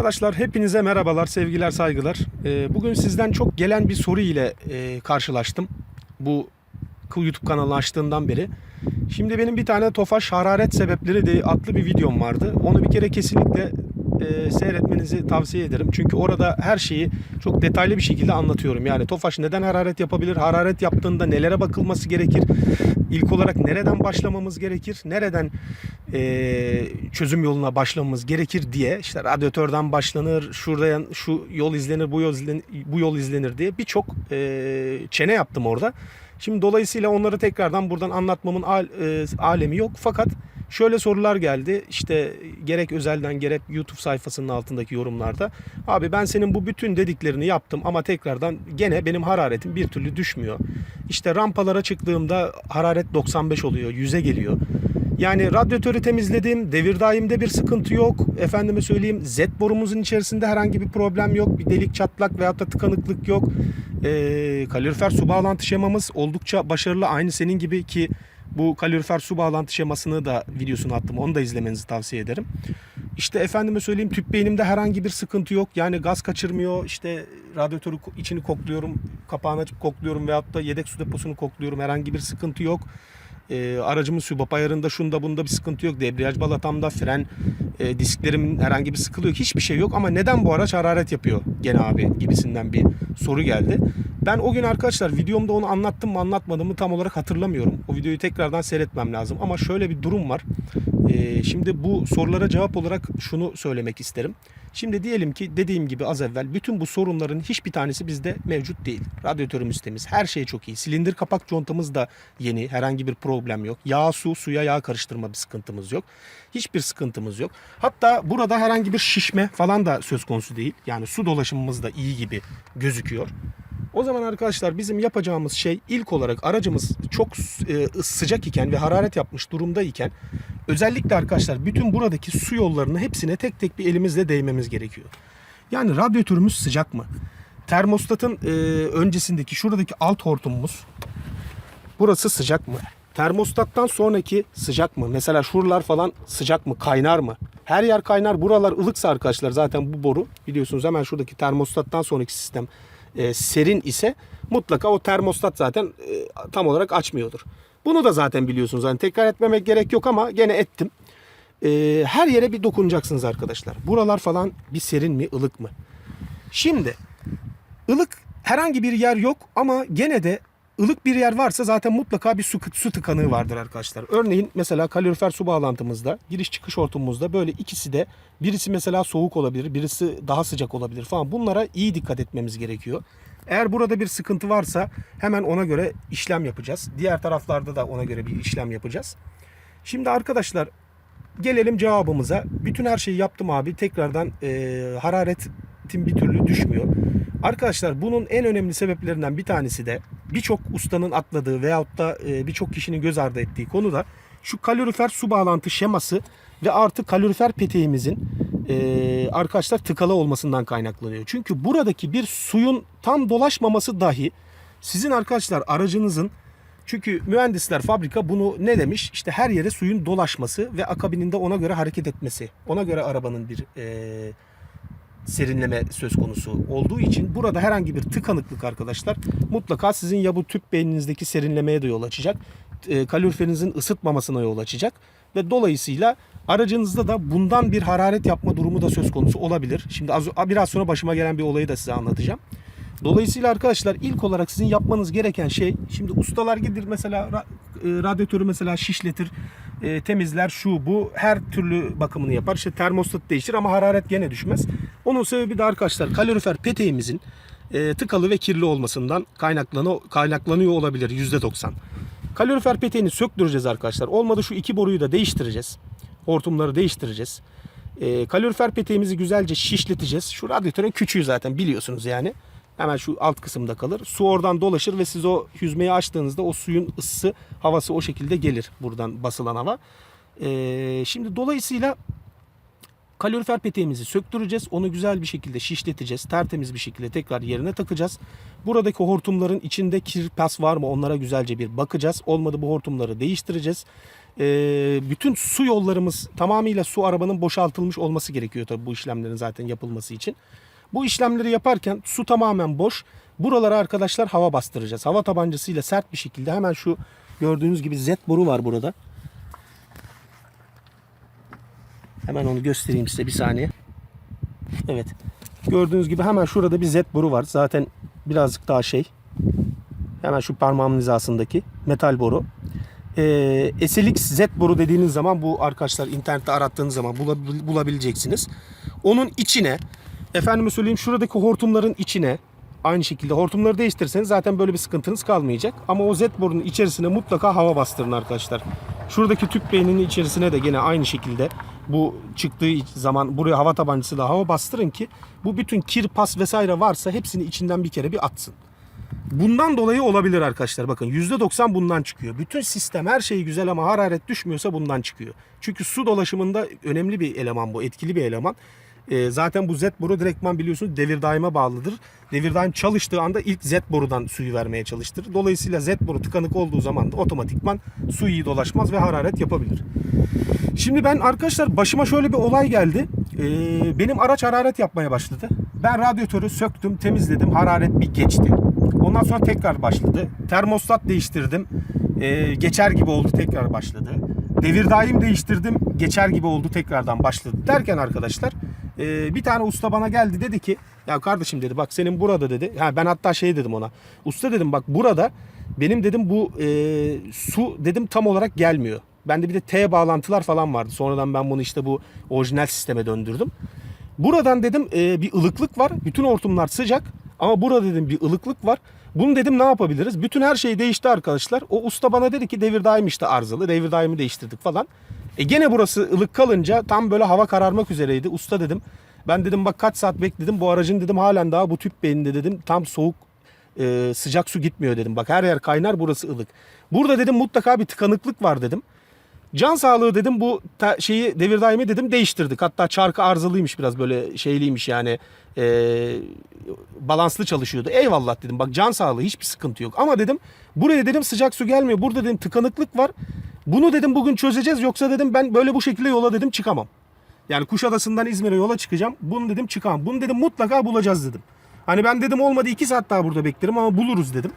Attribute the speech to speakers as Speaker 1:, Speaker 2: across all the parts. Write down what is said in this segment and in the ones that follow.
Speaker 1: Arkadaşlar hepinize merhabalar, sevgiler, saygılar. Ee, Bugün sizden çok gelen bir soru ile e, karşılaştım. Bu YouTube kanalı açtığından beri. Şimdi benim bir tane Tofaş hararet sebepleri diye adlı bir videom vardı. Onu bir kere kesinlikle e, seyretmenizi tavsiye ederim. Çünkü orada her şeyi çok detaylı bir şekilde anlatıyorum. Yani Tofaş neden hararet yapabilir? Hararet yaptığında nelere bakılması gerekir? İlk olarak nereden başlamamız gerekir? Nereden e, çözüm yoluna başlamamız gerekir diye işte radyatörden başlanır, şuraya şu yol izlenir, bu yol izlenir, bu yol izlenir diye birçok e, çene yaptım orada. Şimdi dolayısıyla onları tekrardan buradan anlatmamın al- e, alemi yok. Fakat şöyle sorular geldi. İşte gerek özelden gerek YouTube sayfasının altındaki yorumlarda. Abi ben senin bu bütün dediklerini yaptım ama tekrardan gene benim hararetim bir türlü düşmüyor. İşte rampalara çıktığımda hararet 95 oluyor, 100'e geliyor. Yani radyatörü temizledim. Devir daimde bir sıkıntı yok. Efendime söyleyeyim Z borumuzun içerisinde herhangi bir problem yok. Bir delik çatlak veyahut da tıkanıklık yok. Ee, kalorifer su bağlantı şemamız oldukça başarılı. Aynı senin gibi ki bu kalorifer su bağlantı şemasını da videosunu attım. Onu da izlemenizi tavsiye ederim. İşte efendime söyleyeyim tüp beynimde herhangi bir sıkıntı yok. Yani gaz kaçırmıyor. İşte radyatörü içini kokluyorum. Kapağını açıp kokluyorum veyahut da yedek su deposunu kokluyorum. Herhangi bir sıkıntı yok. E, aracımın sübap ayarında şunda bunda bir sıkıntı yok. Debriyaj balatamda fren e, disklerimin herhangi bir sıkıntı yok. Hiçbir şey yok ama neden bu araç hararet yapıyor gene abi gibisinden bir soru geldi. Ben o gün arkadaşlar videomda onu anlattım mı anlatmadım mı tam olarak hatırlamıyorum. O videoyu tekrardan seyretmem lazım ama şöyle bir durum var. E, şimdi bu sorulara cevap olarak şunu söylemek isterim. Şimdi diyelim ki dediğim gibi az evvel bütün bu sorunların hiçbir tanesi bizde mevcut değil. Radyatörümüz temiz. Her şey çok iyi. Silindir kapak contamız da yeni. Herhangi bir problem yok. Yağ su, suya yağ karıştırma bir sıkıntımız yok. Hiçbir sıkıntımız yok. Hatta burada herhangi bir şişme falan da söz konusu değil. Yani su dolaşımımız da iyi gibi gözüküyor. O zaman arkadaşlar bizim yapacağımız şey ilk olarak aracımız çok e, sıcak iken ve hararet yapmış durumda iken özellikle arkadaşlar bütün buradaki su yollarını hepsine tek tek bir elimizle değmemiz gerekiyor. Yani radyatörümüz sıcak mı? Termostatın e, öncesindeki şuradaki alt hortumumuz burası sıcak mı? Termostattan sonraki sıcak mı? Mesela şuralar falan sıcak mı? Kaynar mı? Her yer kaynar. Buralar ılıksa arkadaşlar zaten bu boru biliyorsunuz hemen şuradaki termostattan sonraki sistem e, serin ise mutlaka o termostat zaten e, tam olarak açmıyordur. Bunu da zaten biliyorsunuz. Yani tekrar etmemek gerek yok ama gene ettim. E, her yere bir dokunacaksınız arkadaşlar. Buralar falan bir serin mi, ılık mı? Şimdi ılık herhangi bir yer yok ama gene de ılık bir yer varsa zaten mutlaka bir su, su tıkanığı vardır arkadaşlar. Örneğin mesela kalorifer su bağlantımızda, giriş çıkış hortumumuzda böyle ikisi de birisi mesela soğuk olabilir, birisi daha sıcak olabilir falan. Bunlara iyi dikkat etmemiz gerekiyor. Eğer burada bir sıkıntı varsa hemen ona göre işlem yapacağız. Diğer taraflarda da ona göre bir işlem yapacağız. Şimdi arkadaşlar gelelim cevabımıza. Bütün her şeyi yaptım abi. Tekrardan e, hararetim bir türlü düşmüyor. Arkadaşlar bunun en önemli sebeplerinden bir tanesi de birçok ustanın atladığı veyahut da e, birçok kişinin göz ardı ettiği konu da şu kalorifer su bağlantı şeması ve artı kalorifer peteğimizin e, arkadaşlar tıkalı olmasından kaynaklanıyor. Çünkü buradaki bir suyun tam dolaşmaması dahi sizin arkadaşlar aracınızın çünkü mühendisler fabrika bunu ne demiş? İşte her yere suyun dolaşması ve akabininde ona göre hareket etmesi. Ona göre arabanın bir e, serinleme söz konusu olduğu için burada herhangi bir tıkanıklık arkadaşlar mutlaka sizin ya bu tüp beyninizdeki serinlemeye de yol açacak. E, kaloriferinizin ısıtmamasına yol açacak ve dolayısıyla aracınızda da bundan bir hararet yapma durumu da söz konusu olabilir. Şimdi az, biraz sonra başıma gelen bir olayı da size anlatacağım. Dolayısıyla arkadaşlar ilk olarak sizin yapmanız gereken şey şimdi ustalar gider mesela e, radyatörü mesela şişletir, e, temizler şu bu her türlü bakımını yapar. İşte termostat değiştir ama hararet gene düşmez. Onun sebebi de arkadaşlar kalorifer peteğimizin e, tıkalı ve kirli olmasından kaynaklanıyor, kaynaklanıyor olabilir %90. Kalorifer peteğini söktüreceğiz arkadaşlar. Olmadı şu iki boruyu da değiştireceğiz. Hortumları değiştireceğiz. E, kalorifer peteğimizi güzelce şişleteceğiz. Şu radyatörün küçüğü zaten biliyorsunuz yani. Hemen şu alt kısımda kalır. Su oradan dolaşır ve siz o yüzmeyi açtığınızda o suyun ısısı, havası o şekilde gelir buradan basılan hava. Ee, şimdi dolayısıyla Kalorifer peteğimizi söktüreceğiz. Onu güzel bir şekilde şişleteceğiz. Tertemiz bir şekilde tekrar yerine takacağız. Buradaki hortumların içinde kir pas var mı onlara güzelce bir bakacağız. Olmadı bu hortumları değiştireceğiz. Ee, bütün su yollarımız tamamıyla su arabanın boşaltılmış olması gerekiyor tabii bu işlemlerin zaten yapılması için. Bu işlemleri yaparken su tamamen boş. Buralara arkadaşlar hava bastıracağız. Hava tabancasıyla sert bir şekilde hemen şu gördüğünüz gibi Z boru var burada. Hemen onu göstereyim size bir saniye. Evet. Gördüğünüz gibi hemen şurada bir Z boru var. Zaten birazcık daha şey. Hemen şu parmağımın hizasındaki metal boru. Ee, SLX Z boru dediğiniz zaman bu arkadaşlar internette arattığınız zaman bulabil- bulabileceksiniz. Onun içine efendime söyleyeyim şuradaki hortumların içine aynı şekilde hortumları değiştirirseniz zaten böyle bir sıkıntınız kalmayacak. Ama o Z borunun içerisine mutlaka hava bastırın arkadaşlar. Şuradaki tüp beyninin içerisine de gene aynı şekilde bu çıktığı zaman buraya hava tabancasıyla hava bastırın ki bu bütün kir, pas vesaire varsa hepsini içinden bir kere bir atsın. Bundan dolayı olabilir arkadaşlar. Bakın %90 bundan çıkıyor. Bütün sistem her şey güzel ama hararet düşmüyorsa bundan çıkıyor. Çünkü su dolaşımında önemli bir eleman bu. Etkili bir eleman. Ee, zaten bu Z boru direktman biliyorsunuz devir daima bağlıdır. Devir daim çalıştığı anda ilk Z borudan suyu vermeye çalıştırır. Dolayısıyla Z boru tıkanık olduğu zaman da otomatikman su iyi dolaşmaz ve hararet yapabilir. Şimdi ben arkadaşlar başıma şöyle bir olay geldi. Ee, benim araç hararet yapmaya başladı. Ben radyatörü söktüm, temizledim. Hararet bir geçti. Ondan sonra tekrar başladı. Termostat değiştirdim. Ee, geçer gibi oldu tekrar başladı. Devir daim değiştirdim. Geçer gibi oldu tekrardan başladı. Derken arkadaşlar e, bir tane usta bana geldi dedi ki ya kardeşim dedi bak senin burada dedi. Ha, ben hatta şey dedim ona. Usta dedim bak burada benim dedim bu e, su dedim tam olarak gelmiyor. Bende bir de T bağlantılar falan vardı. Sonradan ben bunu işte bu orijinal sisteme döndürdüm. Buradan dedim e, bir ılıklık var. Bütün hortumlar sıcak. Ama burada dedim bir ılıklık var. Bunu dedim ne yapabiliriz? Bütün her şey değişti arkadaşlar. O usta bana dedi ki devir daim işte arızalı. Devir daimi değiştirdik falan. E gene burası ılık kalınca tam böyle hava kararmak üzereydi. Usta dedim. Ben dedim bak kaç saat bekledim. Bu aracın dedim halen daha bu tüp beyninde dedim tam soğuk e, sıcak su gitmiyor dedim. Bak her yer kaynar burası ılık. Burada dedim mutlaka bir tıkanıklık var dedim. Can sağlığı dedim bu şeyi devir daimi dedim değiştirdik. Hatta çarkı arızalıymış biraz böyle şeyliymiş yani e, balanslı çalışıyordu. Eyvallah dedim bak can sağlığı hiçbir sıkıntı yok. Ama dedim buraya dedim sıcak su gelmiyor. Burada dedim tıkanıklık var. Bunu dedim bugün çözeceğiz yoksa dedim ben böyle bu şekilde yola dedim çıkamam. Yani Kuşadası'ndan İzmir'e yola çıkacağım. Bunu dedim çıkamam. Bunu dedim mutlaka bulacağız dedim. Hani ben dedim olmadı 2 saat daha burada beklerim ama buluruz dedim.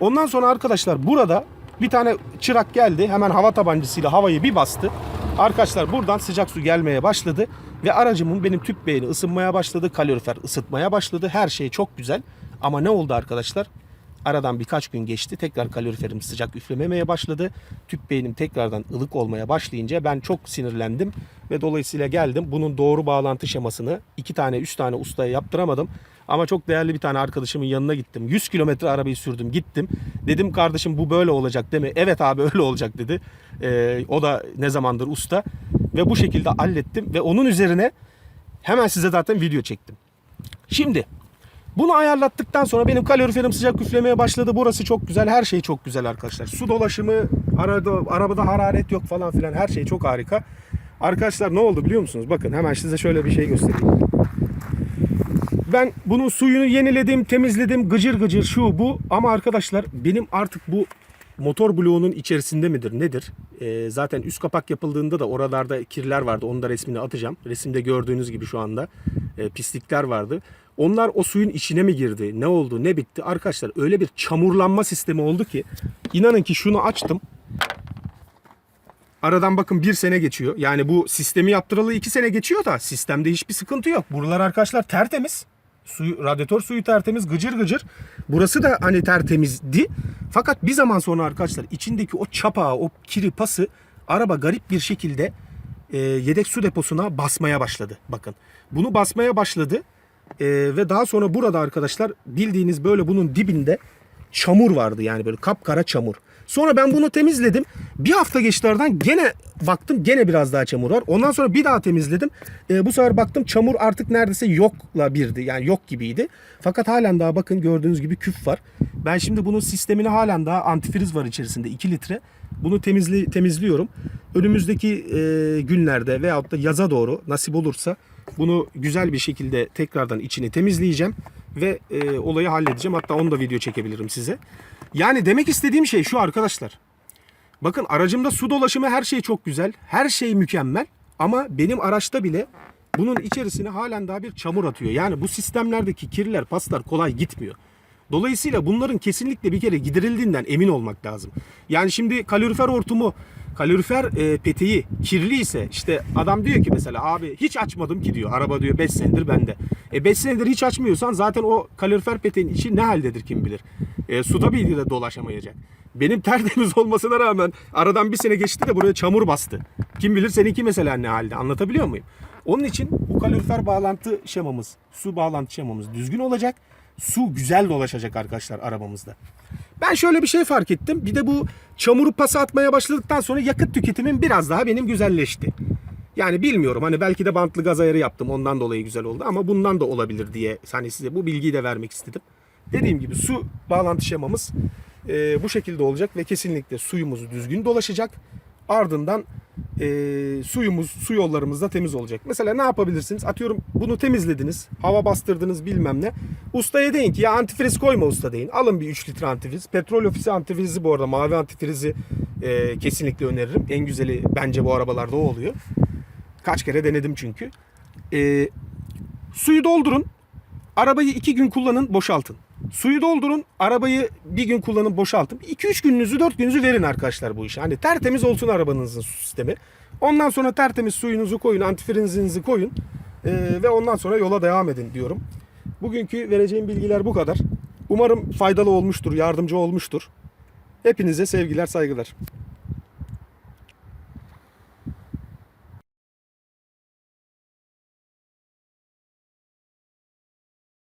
Speaker 1: Ondan sonra arkadaşlar burada bir tane çırak geldi. Hemen hava tabancasıyla havayı bir bastı. Arkadaşlar buradan sıcak su gelmeye başladı. Ve aracımın benim tüp beyni ısınmaya başladı. Kalorifer ısıtmaya başladı. Her şey çok güzel. Ama ne oldu arkadaşlar? Aradan birkaç gün geçti. Tekrar kaloriferim sıcak üflememeye başladı. Tüp beynim tekrardan ılık olmaya başlayınca ben çok sinirlendim. Ve dolayısıyla geldim. Bunun doğru bağlantı şemasını iki tane üç tane ustaya yaptıramadım. Ama çok değerli bir tane arkadaşımın yanına gittim. 100 kilometre arabayı sürdüm gittim. Dedim kardeşim bu böyle olacak değil mi? Evet abi öyle olacak dedi. Ee, o da ne zamandır usta. Ve bu şekilde hallettim. Ve onun üzerine hemen size zaten video çektim. Şimdi bunu ayarlattıktan sonra benim kaloriferim sıcak üflemeye başladı. Burası çok güzel. Her şey çok güzel arkadaşlar. Su dolaşımı, arada, arabada hararet yok falan filan. Her şey çok harika. Arkadaşlar ne oldu biliyor musunuz? Bakın hemen size şöyle bir şey göstereyim. Ben bunun suyunu yeniledim, temizledim, gıcır gıcır şu bu. Ama arkadaşlar benim artık bu motor bloğunun içerisinde midir nedir? Ee, zaten üst kapak yapıldığında da oralarda kirler vardı. Onun da resmini atacağım. Resimde gördüğünüz gibi şu anda e, pislikler vardı. Onlar o suyun içine mi girdi? Ne oldu? Ne bitti? Arkadaşlar öyle bir çamurlanma sistemi oldu ki inanın ki şunu açtım. Aradan bakın bir sene geçiyor. Yani bu sistemi yaptıralı iki sene geçiyor da sistemde hiçbir sıkıntı yok. Buralar arkadaşlar tertemiz. Suyu, radyatör suyu tertemiz gıcır gıcır. Burası da hani tertemizdi. Fakat bir zaman sonra arkadaşlar içindeki o çapağı, o kiri pası araba garip bir şekilde e, yedek su deposuna basmaya başladı. Bakın bunu basmaya başladı. E, ve daha sonra burada arkadaşlar bildiğiniz böyle bunun dibinde çamur vardı yani böyle kapkara çamur. Sonra ben bunu temizledim. Bir hafta geçti aradan gene baktım gene biraz daha çamur var. Ondan sonra bir daha temizledim. Ee, bu sefer baktım çamur artık neredeyse yokla birdi. Yani yok gibiydi. Fakat halen daha bakın gördüğünüz gibi küf var. Ben şimdi bunun sistemini halen daha antifriz var içerisinde 2 litre. Bunu temizli, temizliyorum. Önümüzdeki e, günlerde veyahut da yaza doğru nasip olursa bunu güzel bir şekilde tekrardan içini temizleyeceğim ve e, olayı halledeceğim. Hatta onu da video çekebilirim size. Yani demek istediğim şey şu arkadaşlar. Bakın aracımda su dolaşımı her şey çok güzel. Her şey mükemmel. Ama benim araçta bile bunun içerisine halen daha bir çamur atıyor. Yani bu sistemlerdeki kirler, paslar kolay gitmiyor. Dolayısıyla bunların kesinlikle bir kere giderildiğinden emin olmak lazım. Yani şimdi kalorifer hortumu, kalorifer e, peteği kirli ise işte adam diyor ki mesela abi hiç açmadım ki diyor. Araba diyor 5 senedir bende. E 5 senedir hiç açmıyorsan zaten o kalorifer peteğin içi ne haldedir kim bilir. E, suda bir de dolaşamayacak. Benim tertemiz olmasına rağmen aradan bir sene geçti de buraya çamur bastı. Kim bilir seninki mesela ne halde anlatabiliyor muyum? Onun için bu kalorifer bağlantı şemamız, su bağlantı şemamız düzgün olacak. Su güzel dolaşacak arkadaşlar arabamızda. Ben şöyle bir şey fark ettim. Bir de bu çamuru pasa atmaya başladıktan sonra yakıt tüketimim biraz daha benim güzelleşti. Yani bilmiyorum hani belki de bantlı gaz ayarı yaptım ondan dolayı güzel oldu ama bundan da olabilir diye hani size bu bilgiyi de vermek istedim. Dediğim gibi su bağlantı şemamız e, bu şekilde olacak ve kesinlikle suyumuz düzgün dolaşacak. Ardından e, suyumuz, su yollarımız da temiz olacak. Mesela ne yapabilirsiniz? Atıyorum bunu temizlediniz, hava bastırdınız bilmem ne. Ustaya deyin ki ya antifriz koyma usta deyin. Alın bir 3 litre antifriz. Petrol ofisi antifrizi bu arada mavi antifrizi e, kesinlikle öneririm. En güzeli bence bu arabalarda o oluyor. Kaç kere denedim çünkü. E, suyu doldurun. Arabayı 2 gün kullanın, boşaltın. Suyu doldurun, arabayı bir gün kullanın, boşaltın. 2-3 gününüzü, 4 gününüzü verin arkadaşlar bu işe. Hani tertemiz olsun arabanızın su sistemi. Ondan sonra tertemiz suyunuzu koyun, antifrizinizi koyun. Ee, ve ondan sonra yola devam edin diyorum. Bugünkü vereceğim bilgiler bu kadar. Umarım faydalı olmuştur, yardımcı olmuştur. Hepinize sevgiler, saygılar.